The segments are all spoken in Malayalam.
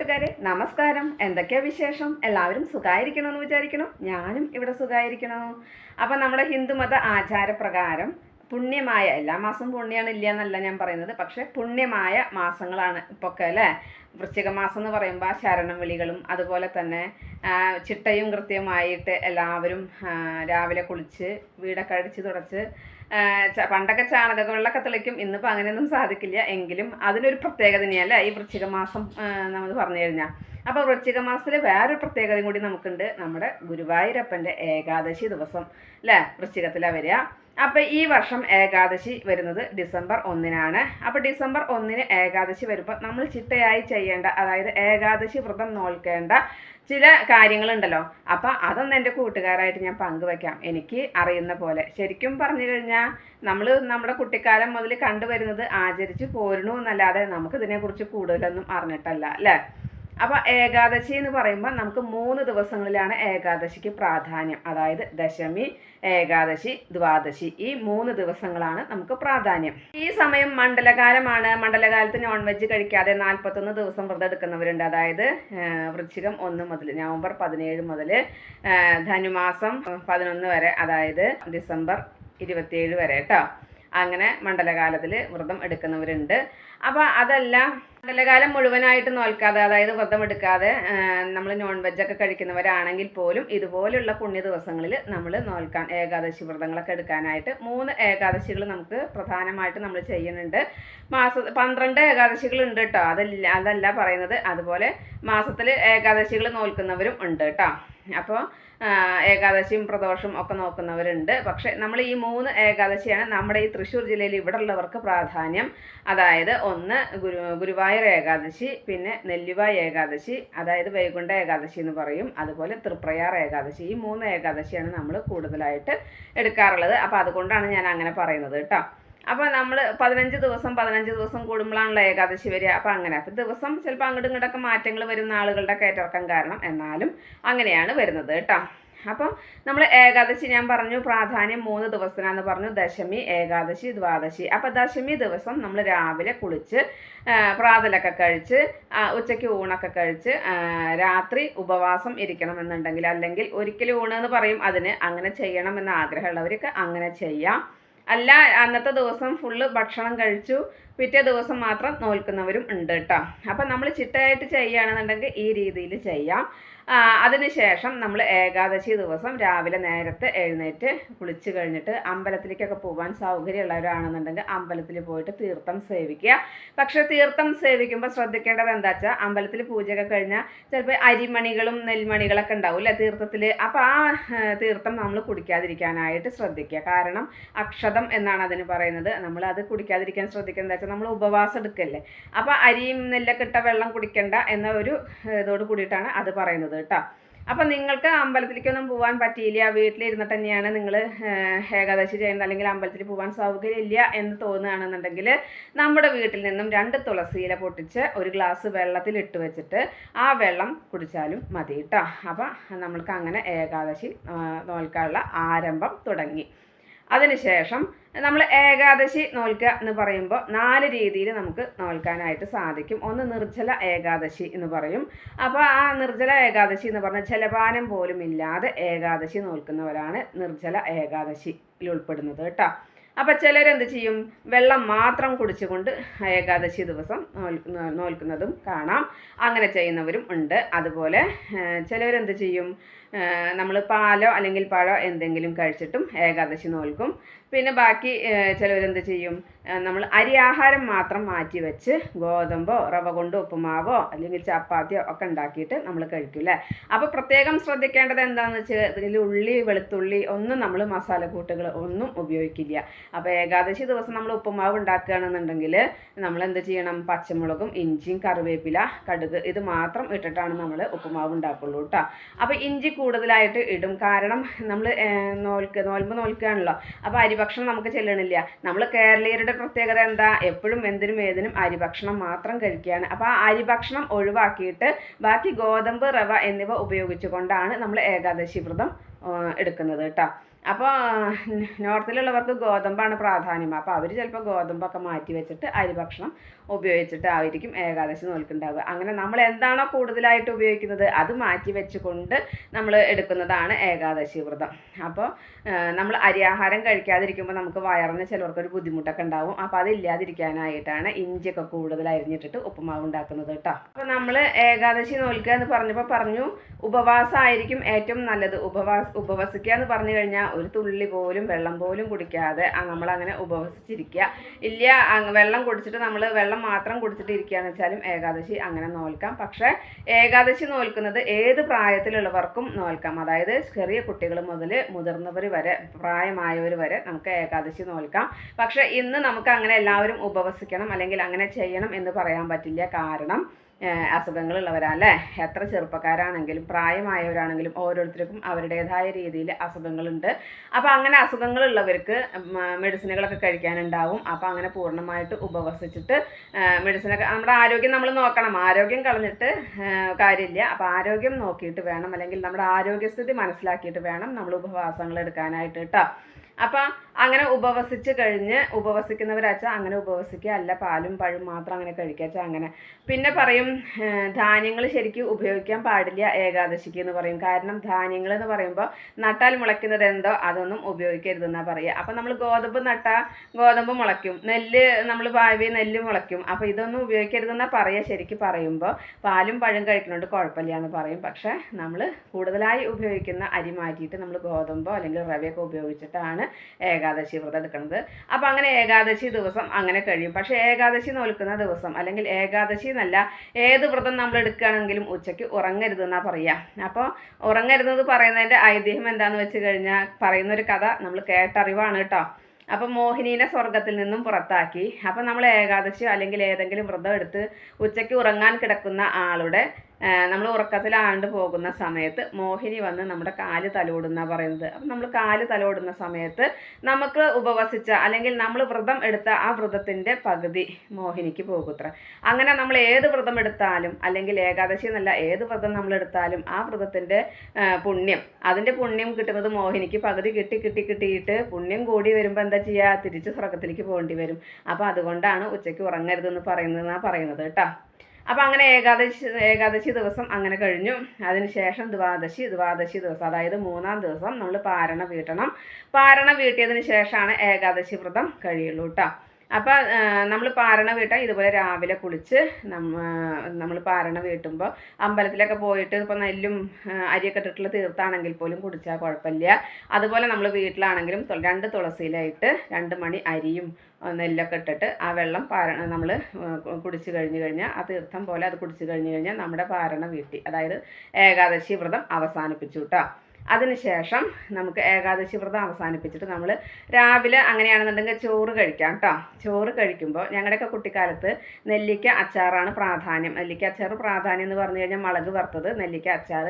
കൂട്ടുകാരെ നമസ്കാരം. എന്തൊക്കെയാ വിശേഷം? എല്ലാവരും സുഖമായിരിക്കണമെന്ന് വിചാരിക്കണം? ഞാനും ഇവിടെ സുഖമായിരിക്കണോ അപ്പം നമ്മുടെ ഹിന്ദുമത ആചാരപ്രകാരം പുണ്യമായ എല്ലാ മാസവും പുണ്യമാണ് ഇല്ല എന്നല്ല ഞാൻ പറയുന്നത് പക്ഷേ പുണ്യമായ മാസങ്ങളാണ് ഇപ്പൊക്കെ അല്ലേ? വൃശ്ചിക മാസം എന്ന് പറയുമ്പോൾ ശരണം വിളികളും അതുപോലെ തന്നെ ചിട്ടയും കൃത്യമായിട്ട് എല്ലാവരും രാവിലെ കുളിച്ച് വീടൊക്കെ അടിച്ച് തുടച്ച് പണ്ടൊക്കെ ചാണക വെള്ളമൊക്കെ തെളിക്കും ഇന്നിപ്പോൾ അങ്ങനെയൊന്നും സാധിക്കില്ല. എങ്കിലും അതിനൊരു പ്രത്യേകത തന്നെയല്ല ഈ വൃശ്ചിക മാസം നമ്മൾ പറഞ്ഞു കഴിഞ്ഞാൽ അപ്പോൾ വൃശ്ചിക മാസത്തിൽ വേറൊരു പ്രത്യേകതയും കൂടി നമുക്കുണ്ട്. നമ്മുടെ ഗുരുവായൂരപ്പന്റെ ഏകാദശി ദിവസം അല്ലേ വൃശ്ചികത്തിലാണ് വരിക. അപ്പോൾ ഈ വർഷം ഏകാദശി വരുന്നത് ഡിസംബർ ഒന്നിനാണ്. അപ്പോൾ ഡിസംബർ ഒന്നിന് ഏകാദശി വരുമ്പോൾ നമ്മൾ ചിട്ടയായി ചെയ്യേണ്ട അതായത് ഏകാദശി വ്രതം നോൽക്കേണ്ട ചില കാര്യങ്ങളുണ്ടല്ലോ. അപ്പോൾ അതൊന്നും എന്റെ കൂട്ടുകാരായിട്ട് ഞാൻ പങ്കുവെക്കാം. എനിക്ക് അറിയുന്ന പോലെ. ശരിക്കും പറഞ്ഞു കഴിഞ്ഞാൽ നമ്മൾ നമ്മുടെ കുട്ടിക്കാലം മുതൽ കണ്ടുവരുന്നത് ആചരിച്ച് പോരണു എന്നല്ലാതെ നമുക്ക് ഇതിനെക്കുറിച്ച് കൂടുതലൊന്നും അറിഞ്ഞിട്ടല്ല അല്ലേ? അപ്പോൾ ഏകാദശി എന്ന് പറയുമ്പോൾ നമുക്ക് മൂന്ന് ദിവസങ്ങളിലാണ് ഏകാദശിക്ക് പ്രാധാന്യം. അതായത് ദശമി ഏകാദശി ദ്വാദശി. ഈ മൂന്ന് ദിവസങ്ങളാണ് നമുക്ക് പ്രാധാന്യം. ഈ സമയം മണ്ഡലകാലമാണ്. മണ്ഡലകാലത്ത് നോൺ വെജ് കഴിക്കാതെ നാൽപ്പത്തൊന്ന് ദിവസം വ്രതം എടുക്കുന്നവരുണ്ട്. അതായത് വൃശ്ചികം ഒന്ന് മുതൽ നവംബർ പതിനേഴ് മുതൽ ധനുമാസം പതിനൊന്ന് വരെ. അതായത് ഡിസംബർ ഇരുപത്തിയേഴ് വരെ കേട്ടോ അങ്ങനെ മണ്ഡലകാലത്തിൽ വ്രതം എടുക്കുന്നവരുണ്ട്. അപ്പോൾ അതല്ല മണ്ഡലകാലം മുഴുവനായിട്ട് നോൽക്കാതെ അതായത് വ്രതം എടുക്കാതെ നമ്മൾ നോൺ വെജൊക്കെ കഴിക്കുന്നവരാണെങ്കിൽ പോലും ഇതുപോലുള്ള പുണ്യ ദിവസങ്ങളിൽ നമ്മൾ നോൽക്കാൻ ഏകാദശി വ്രതങ്ങളൊക്കെ എടുക്കാനായിട്ട് മൂന്ന് ഏകാദശികൾ നമുക്ക് പ്രധാനമായിട്ട് നമ്മൾ ചെയ്യുന്നുണ്ട്. മാസ പന്ത്രണ്ട് ഏകാദശികൾ ഉണ്ട് കേട്ടോ അതല്ല അതല്ല പറയുന്നത്. അതുപോലെ മാസത്തിൽ ഏകാദശികൾ നോൽക്കുന്നവരും ഉണ്ട് കേട്ടോ അപ്പോൾ ഏകാദശിയും പ്രദോഷവും ഒക്കെ നോക്കുന്നവരുണ്ട്. പക്ഷേ നമ്മൾ ഈ മൂന്ന് ഏകാദശിയാണ് നമ്മുടെ ഈ തൃശ്ശൂർ ജില്ലയിൽ ഇവിടെ ഉള്ളവർക്ക് പ്രാധാന്യം. അതായത് ഒന്ന് ഗുരു ഗുരുവായൂർ ഏകാദശി പിന്നെ നെല്ലിവായ ഏകാദശി അതായത് വൈകുണ്ഠ ഏകാദശി എന്ന് പറയും. അതുപോലെ തൃപ്രയാർ ഏകാദശി. ഈ മൂന്ന് ഏകാദശിയാണ് നമ്മൾ കൂടുതലായിട്ട് എടുക്കാറുള്ളത്. അപ്പോൾ അതുകൊണ്ടാണ് ഞാൻ അങ്ങനെ പറയുന്നത് കേട്ടോ. അപ്പോൾ നമ്മൾ പതിനഞ്ച് ദിവസം പതിനഞ്ച് ദിവസം കൂടുമ്പോഴാണല്ലോ ഏകാദശി വരിക. അപ്പോൾ അങ്ങനെ. അപ്പോൾ ദിവസം ചിലപ്പോൾ അങ്ങോട്ടും ഇങ്ങോട്ടൊക്കെ മാറ്റങ്ങൾ വരുന്ന ആളുകളുടെ കയറ്റിറക്കം കാരണം. എന്നാലും അങ്ങനെയാണ് വരുന്നത് കേട്ടോ. അപ്പം നമ്മൾ ഏകാദശി ഞാൻ പറഞ്ഞു പ്രാധാന്യം മൂന്ന് ദിവസത്തിനാന്ന് പറഞ്ഞു. ദശമി ഏകാദശി ദ്വാദശി. അപ്പോൾ ദശമി ദിവസം നമ്മൾ രാവിലെ കുളിച്ച് പ്രാതലൊക്കെ കഴിച്ച് ഉച്ചയ്ക്ക് ഊണൊക്കെ കഴിച്ച് രാത്രി ഉപവാസം ഇരിക്കണമെന്നുണ്ടെങ്കിൽ അല്ലെങ്കിൽ ഒരിക്കലും ഊണ് എന്ന് പറയും. അതിന് അങ്ങനെ ചെയ്യണമെന്ന് ആഗ്രഹമുള്ളവർക്ക് അങ്ങനെ ചെയ്യാം. അല്ല അന്നത്തെ ദിവസം ഫുള്ള് ഭക്ഷണം കഴിച്ചു. പിറ്റേ ദിവസം മാത്രം നോൽക്കുന്നവരും ഉണ്ട് കേട്ടോ അപ്പം നമ്മൾ ചിട്ടയായിട്ട് ചെയ്യുകയാണെന്നുണ്ടെങ്കിൽ ഈ രീതിയിൽ ചെയ്യാം. അതിനുശേഷം നമ്മൾ ഏകാദശി ദിവസം രാവിലെ നേരത്തെ എഴുന്നേറ്റ് കുളിച്ച് കഴിഞ്ഞിട്ട് അമ്പലത്തിലേക്കൊക്കെ പോകാൻ സൗകര്യമുള്ളവരാണെന്നുണ്ടെങ്കിൽ അമ്പലത്തിൽ പോയിട്ട് തീർത്ഥം സേവിക്കുക. പക്ഷേ തീർത്ഥം സേവിക്കുമ്പോൾ ശ്രദ്ധിക്കേണ്ടത് എന്താ വെച്ചാൽ അമ്പലത്തിൽ പൂജയൊക്കെ കഴിഞ്ഞാൽ ചിലപ്പോൾ അരിമണികളും നെൽമണികളൊക്കെ ഉണ്ടാവും അല്ലേ തീർത്ഥത്തിൽ? അപ്പോൾ ആ തീർത്ഥം നമ്മൾ കുടിക്കാതിരിക്കാനായിട്ട് ശ്രദ്ധിക്കുക. കാരണം അക്ഷതം എന്നാണ് അതിന് പറയുന്നത്. നമ്മൾ അത് കുടിക്കാതിരിക്കാൻ ശ്രദ്ധിക്കുക. എന്താ വെച്ചാൽ നമ്മൾ ഉപവാസം എടുക്കല്ലേ? അപ്പോൾ അരിയും നെല്ലൊക്കെ ഇട്ട വെള്ളം കുടിക്കണ്ട എന്ന ഒരു ഇതോട് കൂടിയിട്ടാണ് അത് പറയുന്നത് കേട്ടോ. അപ്പം നിങ്ങൾക്ക് അമ്പലത്തിലേക്കൊന്നും പോകാൻ പറ്റിയില്ല വീട്ടിലിരുന്നിട്ട് തന്നെയാണ് നിങ്ങൾ ഏകാദശി ചെയ്യുന്നത് അല്ലെങ്കിൽ അമ്പലത്തിൽ പോകാൻ സൗകര്യമില്ല എന്ന് തോന്നുകയാണെന്നുണ്ടെങ്കിൽ നമ്മുടെ വീട്ടിൽ നിന്നും രണ്ട് തുളസിയില പൊട്ടിച്ച് ഒരു ഗ്ലാസ് വെള്ളത്തിൽ ഇട്ട് വെച്ചിട്ട് ആ വെള്ളം കുടിച്ചാലും മതി കേട്ടോ. അപ്പം നമ്മൾക്ക് അങ്ങനെ ഏകാദശി നോൽക്കാനുള്ള ആരംഭം തുടങ്ങി. അതിനുശേഷം നമ്മൾ ഏകാദശി നോൽക്കുക എന്ന് പറയുമ്പോൾ നാല് രീതിയിൽ നമുക്ക് നോൽക്കാനായിട്ട് സാധിക്കും. ഒന്ന് നിർജല ഏകാദശി എന്ന് പറയും. അപ്പോൾ ആ നിർജല ഏകാദശി എന്ന് പറഞ്ഞാൽ ജലപാനം പോലും ഇല്ലാതെ ഏകാദശി നോൽക്കുന്നവരാണ് നിർജല ഏകാദശിയിൽ ഉൾപ്പെടുന്നത് കേട്ടോ. അപ്പോൾ ചിലരെന്ത് ചെയ്യും? വെള്ളം മാത്രം കുടിച്ചുകൊണ്ട് ഏകാദശി ദിവസം നോൽക്കുന്നതും കാണാം. അങ്ങനെ ചെയ്യുന്നവരും ഉണ്ട്. അതുപോലെ ചിലവരെന്ത് ചെയ്യും? നമ്മൾ പാലോ അല്ലെങ്കിൽ പഴോ എന്തെങ്കിലും കഴിച്ചിട്ടും ഏകാദശി നോൽക്കും. പിന്നെ ബാക്കി ചിലവരെന്ത് ചെയ്യും? നമ്മൾ അരി ആഹാരം മാത്രം മാറ്റി വെച്ച് ഗോതമ്പോ റവ കൊണ്ടോ ഉപ്പുമാവോ അല്ലെങ്കിൽ ചപ്പാത്തിയോ ഒക്കെ ഉണ്ടാക്കിയിട്ട് നമ്മൾ കഴിക്കും അല്ലേ അപ്പോൾ പ്രത്യേകം ശ്രദ്ധിക്കേണ്ടത് എന്താണെന്ന് വെച്ചാൽ ഇതിൽ ഉള്ളി വെളുത്തുള്ളി ഒന്നും നമ്മൾ മസാലക്കൂട്ടുകൾ ഒന്നും ഉപയോഗിക്കില്ല. അപ്പോൾ ഏകാദശി ദിവസം നമ്മൾ ഉപ്പുമാവ് ഉണ്ടാക്കുകയാണെന്നുണ്ടെങ്കിൽ നമ്മൾ എന്ത് ചെയ്യണം? പച്ചമുളകും ഇഞ്ചിയും കറിവേപ്പില കടുക് ഇത് മാത്രം ഇട്ടിട്ടാണ് നമ്മൾ ഉപ്പുമാവ് ഉണ്ടാക്കുള്ളൂ കേട്ടോ അപ്പോൾ ഇഞ്ചി കൂടുതലായിട്ട് ഇടും. കാരണം നമ്മൾ നോൽക്ക് നോൽമ്പ് നോൽക്കുകയാണല്ലോ. അപ്പോൾ അരിഭക്ഷണം നമുക്ക് ചെല്ലണില്ല. നമ്മൾ കേരളീയരുടെ പ്രത്യേകത എന്താ? എപ്പോഴും എന്തിനും ഏതിനും അരിഭക്ഷണം മാത്രം കഴിക്കുകയാണ്. അപ്പോൾ ആ അരിഭക്ഷണം ഒഴിവാക്കിയിട്ട് ബാക്കി ഗോതമ്പ് റവ എന്നിവ ഉപയോഗിച്ചുകൊണ്ടാണ് നമ്മൾ ഏകാദശി വ്രതം എടുക്കുന്നത് കേട്ടോ അപ്പോൾ നോർത്തിലുള്ളവർക്ക് ഗോതമ്പാണ് പ്രാധാന്യം. അപ്പോൾ അവർ ചിലപ്പോൾ ഗോതമ്പൊക്കെ മാറ്റി വെച്ചിട്ട് അരി ഭക്ഷണം ഉപയോഗിച്ചിട്ട് ആയിരിക്കും ഏകാദശി നോൽക്കുണ്ടാവുക അങ്ങനെ നമ്മൾ എന്താണോ കൂടുതലായിട്ട് ഉപയോഗിക്കുന്നത് അത് മാറ്റി വെച്ചുകൊണ്ട് നമ്മൾ എടുക്കുന്നതാണ് ഏകാദശി വ്രതം. അപ്പോൾ നമ്മൾ അരിയാഹാരം കഴിക്കാതിരിക്കുമ്പോൾ നമുക്ക് വയറിന് ചിലവർക്കൊരു ബുദ്ധിമുട്ടൊക്കെ ഉണ്ടാവും. അപ്പോൾ അതില്ലാതിരിക്കാനായിട്ടാണ് ഇഞ്ചിയൊക്കെ കൂടുതൽ അരിഞ്ഞിട്ടിട്ട് ഉപ്പുമാവ് ഉണ്ടാക്കുന്നത് കേട്ടോ അപ്പോൾ നമ്മൾ ഏകാദശി നോൽക്കുക എന്ന് പറഞ്ഞപ്പോൾ പറഞ്ഞു ഉപവാസമായിരിക്കും ഏറ്റവും നല്ലത്. ഉപവാസ ഉപവസിക്കുക എന്ന് പറഞ്ഞു കഴിഞ്ഞാൽ ഒരു തുള്ളി പോലും വെള്ളം പോലും കുടിക്കാതെ നമ്മളങ്ങനെ ഉപവസിച്ചിരിക്കുക. ഇല്ല വെള്ളം കുടിച്ചിട്ട് നമ്മൾ വെള്ളം മാത്രം കുടിച്ചിട്ട് ഇരിക്കുകയെന്ന് വെച്ചാലും ഏകാദശി അങ്ങനെ നോൽക്കാം. പക്ഷേ ഏകാദശി നോൽക്കുന്നത് ഏത് പ്രായത്തിലുള്ളവർക്കും നോൽക്കാം. അതായത് ചെറിയ കുട്ടികൾ മുതൽ മുതിർന്നവർ വരെ പ്രായമായവർ വരെ നമുക്ക് ഏകാദശി നോൽക്കാം. പക്ഷേ ഇന്ന് നമുക്ക് അങ്ങനെ എല്ലാവരും ഉപവസിക്കണം അല്ലെങ്കിൽ അങ്ങനെ ചെയ്യണം എന്ന് പറയാൻ പറ്റില്ല. കാരണം ഏഹ് അല്ലേ എത്ര ചെറുപ്പക്കാരാണെങ്കിലും പ്രായമായവരാണെങ്കിലും ഓരോരുത്തർക്കും അവരുടേതായ രീതിയിൽ അസുഖങ്ങളുണ്ട്. അപ്പോൾ അങ്ങനെ അസുഖങ്ങളുള്ളവർക്ക് മെഡിസിനുകളൊക്കെ കഴിക്കാനുണ്ടാവും. അപ്പോൾ അങ്ങനെ പൂർണമായിട്ട് ഉപവസിച്ചിട്ട് മെഡിസിനൊക്കെ നമ്മുടെ ആരോഗ്യം നമ്മൾ നോക്കണം. ആരോഗ്യം കളഞ്ഞിട്ട് കാര്യമില്ല. അപ്പോൾ ആരോഗ്യം നോക്കിയിട്ട് വേണം. അല്ലെങ്കിൽ നമ്മുടെ ആരോഗ്യസ്ഥിതി മനസ്സിലാക്കിയിട്ട് വേണം നമ്മൾ ഉപവാസങ്ങൾ എടുക്കാനായിട്ട് കേട്ടോ. അപ്പം അങ്ങനെ ഉപവസിച്ച് കഴിഞ്ഞ് ഉപവസിക്കുന്നവരാച്ചാൽ അങ്ങനെ ഉപവസിക്കുക. അല്ല പാലും പഴം മാത്രം അങ്ങനെ കഴിക്കുക അങ്ങനെ. പിന്നെ പറയും ധാന്യങ്ങൾ ശരിക്കും ഉപയോഗിക്കാൻ പാടില്ല ഏകാദശിക്ക് എന്ന് പറയും. കാരണം ധാന്യങ്ങൾ എന്ന് പറയുമ്പോൾ നട്ടാൽ മുളയ്ക്കുന്നത് എന്തോ അതൊന്നും ഉപയോഗിക്കരുതെന്നാണ് പറയുക അപ്പം നമ്മൾ ഗോതമ്പ് നട്ടാൽ ഗോതമ്പ് മുളയ്ക്കും. നെല്ല് നമ്മൾ ഭാവി നെല്ല് മുളയ്ക്കും. അപ്പോൾ ഇതൊന്നും ഉപയോഗിക്കരുതെന്നാണ് പറയുക ശരിക്കും പറയുമ്പോൾ പാലും പഴം കഴിക്കുന്നതുകൊണ്ട് കുഴപ്പമില്ല എന്ന് പറയും. പക്ഷേ നമ്മൾ കൂടുതലായി ഉപയോഗിക്കുന്ന അരി മാറ്റിയിട്ട് നമ്മൾ ഗോതമ്പോ അല്ലെങ്കിൽ റവയൊക്കെ ഉപയോഗിച്ചിട്ടാണ് ഏകാദശി വ്രതം എടുക്കുന്നത്. അപ്പോൾ അങ്ങനെ ഏകാദശി ദിവസം അങ്ങനെ കഴിയും. പക്ഷേ ഏകാദശി നോൽക്കുന്ന ദിവസം അല്ലെങ്കിൽ ഏകാദശി എന്നല്ല ഏത് വ്രതം നമ്മൾ എടുക്കുകയാണെങ്കിലും ഉച്ചയ്ക്ക് ഉറങ്ങരുത് ഉറങ്ങരുതെന്നാണ് പറയുക അപ്പോൾ ഉറങ്ങരുതെന്ന് പറയുന്നതിന്റെ ഐതിഹ്യം എന്താണെന്ന് വെച്ച് കഴിഞ്ഞാൽ പറയുന്നൊരു കഥ നമ്മൾ കേട്ടറിവാണ് കേട്ടോ. അപ്പം മോഹിനീനെ സ്വർഗത്തിൽ നിന്നും പുറത്താക്കി. അപ്പം നമ്മൾ ഏകാദശി അല്ലെങ്കിൽ ഏതെങ്കിലും വ്രതം എടുത്ത് ഉച്ചയ്ക്ക് ഉറങ്ങാൻ കിടക്കുന്ന ആളുടെ നമ്മൾ ഉറക്കത്തിലാണ്ട് പോകുന്ന സമയത്ത് മോഹിനി വന്ന് നമ്മുടെ കാൽ തലോടുന്ന പറയുന്നത്. അപ്പം നമ്മൾ കാൽ തലോടുന്ന സമയത്ത് നമുക്ക് ഉപവസിച്ച അല്ലെങ്കിൽ നമ്മൾ വ്രതം എടുത്ത ആ വ്രതത്തിന്റെ പകുതി മോഹിനിക്ക് പോകുത്ര. അങ്ങനെ നമ്മൾ ഏത് വ്രതം എടുത്താലും അല്ലെങ്കിൽ ഏകാദശി എന്നല്ല ഏത് വ്രതം നമ്മൾ എടുത്താലും ആ വ്രതത്തിന്റെ പുണ്യം അതിന്റെ പുണ്യം കിട്ടുന്നത് മോഹിനിക്ക് പകുതി കിട്ടി കിട്ടി കിട്ടിയിട്ട് പുണ്യം കൂടി വരുമ്പോൾ എന്താ ചെയ്യുക തിരിച്ച് സ്വർഗത്തിലേക്ക് പോകേണ്ടി വരും. അപ്പോൾ അതുകൊണ്ടാണ് ഉച്ചയ്ക്ക് ഉറങ്ങരുതെന്ന് പറയുന്നതെന്നാണ് പറയുന്നത് കേട്ടോ. അപ്പോൾ അങ്ങനെ ഏകാദശി ഏകാദശി ദിവസം അങ്ങനെ കഴിഞ്ഞു. അതിനുശേഷം ദ്വാദശി ദ്വാദശി ദിവസം അതായത് മൂന്നാം ദിവസം നമ്മൾ പാരണ വീട്ടണം. പാരണ വീട്ടിയതിന് ശേഷമാണ് ഏകാദശി വ്രതം കഴിയുള്ളൂ കേട്ടോ അപ്പോൾ നമ്മൾ പാരണ വീട്ടാൽ ഇതുപോലെ രാവിലെ കുളിച്ച് നമ്മൾ പാരണ വീട്ടുമ്പോൾ അമ്പലത്തിലൊക്കെ പോയിട്ട് ഇപ്പോൾ നെല്ലും അരിയൊക്കെ ഇട്ടിട്ടുള്ള തീർത്താണെങ്കിൽ പോലും കുടിച്ചാൽ കുഴപ്പമില്ല അതുപോലെ നമ്മൾ വീട്ടിലാണെങ്കിലും രണ്ട് തുളസിയിലായിട്ട് രണ്ട് മണി അരിയും നെല്ലൊക്കെ ഇട്ടിട്ട് ആ വെള്ളം പാരണ നമ്മൾ കുടിച്ച് കഴിഞ്ഞു കഴിഞ്ഞാൽ ആ തീർത്ഥം പോലെ അത് കുടിച്ച് കഴിഞ്ഞു കഴിഞ്ഞാൽ നമ്മുടെ പാരണ വീട്ടി. അതായത് ഏകാദശി വ്രതം അവസാനിപ്പിച്ചു കേട്ടോ അതിനുശേഷം നമുക്ക് ഏകാദശി വ്രതം അവസാനിപ്പിച്ചിട്ട് നമ്മൾ രാവിലെ അങ്ങനെയാണെന്നുണ്ടെങ്കിൽ ചോറ് കഴിക്കാം കേട്ടോ ചോറ് കഴിക്കുമ്പോൾ ഞങ്ങളുടെയൊക്കെ കുട്ടിക്കാലത്ത് നെല്ലിക്ക അച്ചാറാണ് പ്രാധാന്യം. നെല്ലിക്ക അച്ചാർ പ്രാധാന്യം എന്ന് പറഞ്ഞു കഴിഞ്ഞാൽ മുളക് വറുത്തത് നെല്ലിക്ക അച്ചാർ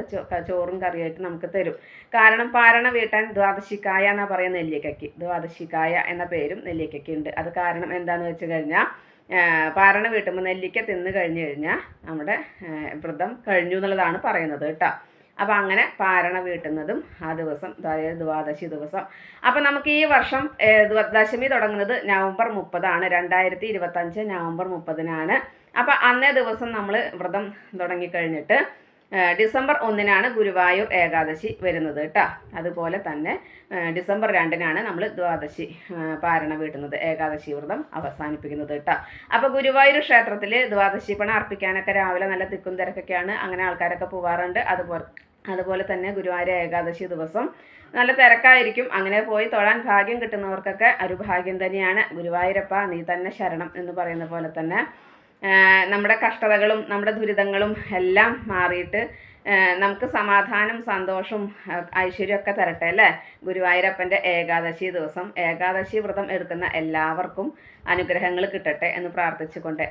ചോറും കറിയായിട്ട് നമുക്ക് തരും. കാരണം പാരണ വീട്ടാൻ ദ്വാദശിക്കായ എന്നാ പറയുക നെല്ലിക്കയ്ക്ക്. ദ്വാദശിക്കായ എന്ന പേരും നെല്ലിക്കയ്ക്ക് ഉണ്ട്. അത് കാരണം എന്താണെന്ന് വെച്ച് കഴിഞ്ഞാൽ പാരണ വീട്ടുമ്പോൾ നെല്ലിക്ക തിന്ന് കഴിഞ്ഞു കഴിഞ്ഞാൽ നമ്മുടെ വ്രതം കഴിഞ്ഞു എന്നുള്ളതാണ് പറയുന്നത് കേട്ടോ. അപ്പോൾ അങ്ങനെ പാരണ വീട്ടുന്നതും ആ ദിവസം അതായത് ദ്വാദശി ദിവസം. അപ്പോൾ നമുക്ക് ഈ വർഷം ദശമി തുടങ്ങുന്നത് നവംബർ മുപ്പതാണ് രണ്ടായിരത്തി ഇരുപത്തഞ്ച് നവംബർ മുപ്പതിനാണ്. അപ്പോൾ അന്നേ ദിവസം നമ്മൾ വ്രതം തുടങ്ങിക്കഴിഞ്ഞിട്ട് ഡിസംബർ ഒന്നിനാണ് ഗുരുവായൂർ ഏകാദശി വരുന്നത് കേട്ടോ. അതുപോലെ തന്നെ ഡിസംബർ രണ്ടിനാണ് നമ്മൾ ദ്വാദശി പാരണ വീട്ടുന്നത് ഏകാദശി വ്രതം അവസാനിപ്പിക്കുന്നത് കേട്ടോ. അപ്പോൾ ഗുരുവായൂർ ക്ഷേത്രത്തിൽ ദ്വാദശി പണം അർപ്പിക്കാനൊക്കെ രാവിലെ നല്ല തിക്കും തിരക്കൊക്കെയാണ് അങ്ങനെ ആൾക്കാരൊക്കെ പോവാറുണ്ട്. അതുപോലെ അതുപോലെ തന്നെ ഗുരുവായൂർ ഏകാദശി ദിവസം. നല്ല തിരക്കായിരിക്കും. അങ്ങനെ പോയി തൊഴാൻ ഭാഗ്യം കിട്ടുന്നവർക്കൊക്കെ ഒരു ഭാഗ്യം തന്നെയാണ്. ഗുരുവായൂരപ്പ നീ തന്നെ ശരണം എന്ന് പറയുന്ന പോലെ തന്നെ. നമ്മുടെ കഷ്ടതകളും നമ്മുടെ ദുരിതങ്ങളും എല്ലാം മാറിയിട്ട് നമുക്ക് സമാധാനം സന്തോഷവും ഐശ്വര്യമൊക്കെ തരട്ടെ അല്ലേ? ഗുരുവായൂരപ്പന്റെ ഏകാദശി ദിവസം. ഏകാദശി വ്രതം എടുക്കുന്ന എല്ലാവർക്കും അനുഗ്രഹങ്ങൾ കിട്ടട്ടെ എന്ന് പ്രാർത്ഥിച്ചുകൊണ്ട്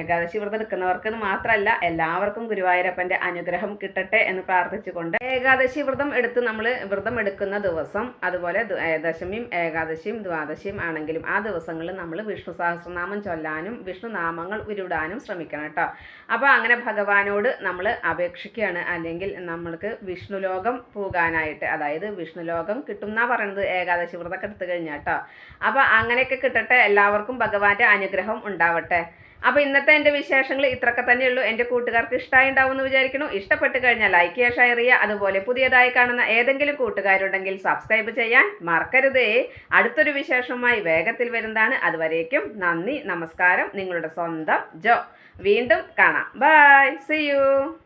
ഏകാദശി വ്രതം എടുക്കുന്നവർക്ക് മാത്രമല്ല എല്ലാവർക്കും ഗുരുവായൂരപ്പന്റെ അനുഗ്രഹം കിട്ടട്ടെ എന്ന് പ്രാർത്ഥിച്ചുകൊണ്ട് ഏകാദശി വ്രതം എടുത്ത് നമ്മൾ വ്രതം എടുക്കുന്ന ദിവസം അതുപോലെ ദശമിയും ഏകാദശിയും ദ്വാദശിയും ആണെങ്കിലും ആ ദിവസങ്ങളിൽ നമ്മൾ വിഷ്ണു സഹസ്രനാമം ചൊല്ലാനും വിഷ്ണു നാമങ്ങൾ ഉരുടാനും ശ്രമിക്കണം കേട്ടോ. അപ്പോൾ അങ്ങനെ ഭഗവാനോട് നമ്മൾ അപേക്ഷിക്കുകയാണ്. അല്ലെങ്കിൽ നമ്മൾക്ക് വിഷ്ണു ലോകം പോകാനായിട്ട് അതായത് വിഷ്ണു ലോകം കിട്ടും എന്നാ പറയുന്നത് ഏകാദശി വ്രതമൊക്കെ എടുത്തു കഴിഞ്ഞാൽ കേട്ടോ. അപ്പോൾ അങ്ങനെയൊക്കെ കിട്ടട്ടെ എല്ലാവർക്കും ഭഗവാന്റെ അനുഗ്രഹം ഉണ്ടാവട്ടെ. അപ്പോൾ ഇന്നത്തെ എന്റെ വിശേഷങ്ങൾ ഇത്രയൊക്കെ തന്നെയുള്ളൂ. എന്റെ കൂട്ടുകാർക്ക് ഇഷ്ടമായി ഉണ്ടാവും എന്ന് വിചാരിക്കുന്നു. ഇഷ്ടപ്പെട്ട് കഴിഞ്ഞാൽ ലൈക്ക് ചെയ്യുക ഷെയർ ചെയ്യുക. അതുപോലെ പുതിയതായി കാണുന്ന ഏതെങ്കിലും കൂട്ടുകാരുണ്ടെങ്കിൽ സബ്സ്ക്രൈബ് ചെയ്യാൻ മറക്കരുതേ. അടുത്തൊരു വിശേഷവുമായി വേഗത്തിൽ വരുന്നതാണ്. അതുവരേക്കും നന്ദി നമസ്കാരം. നിങ്ങളുടെ സ്വന്തം ജോ. വീണ്ടും കാണാം. By C U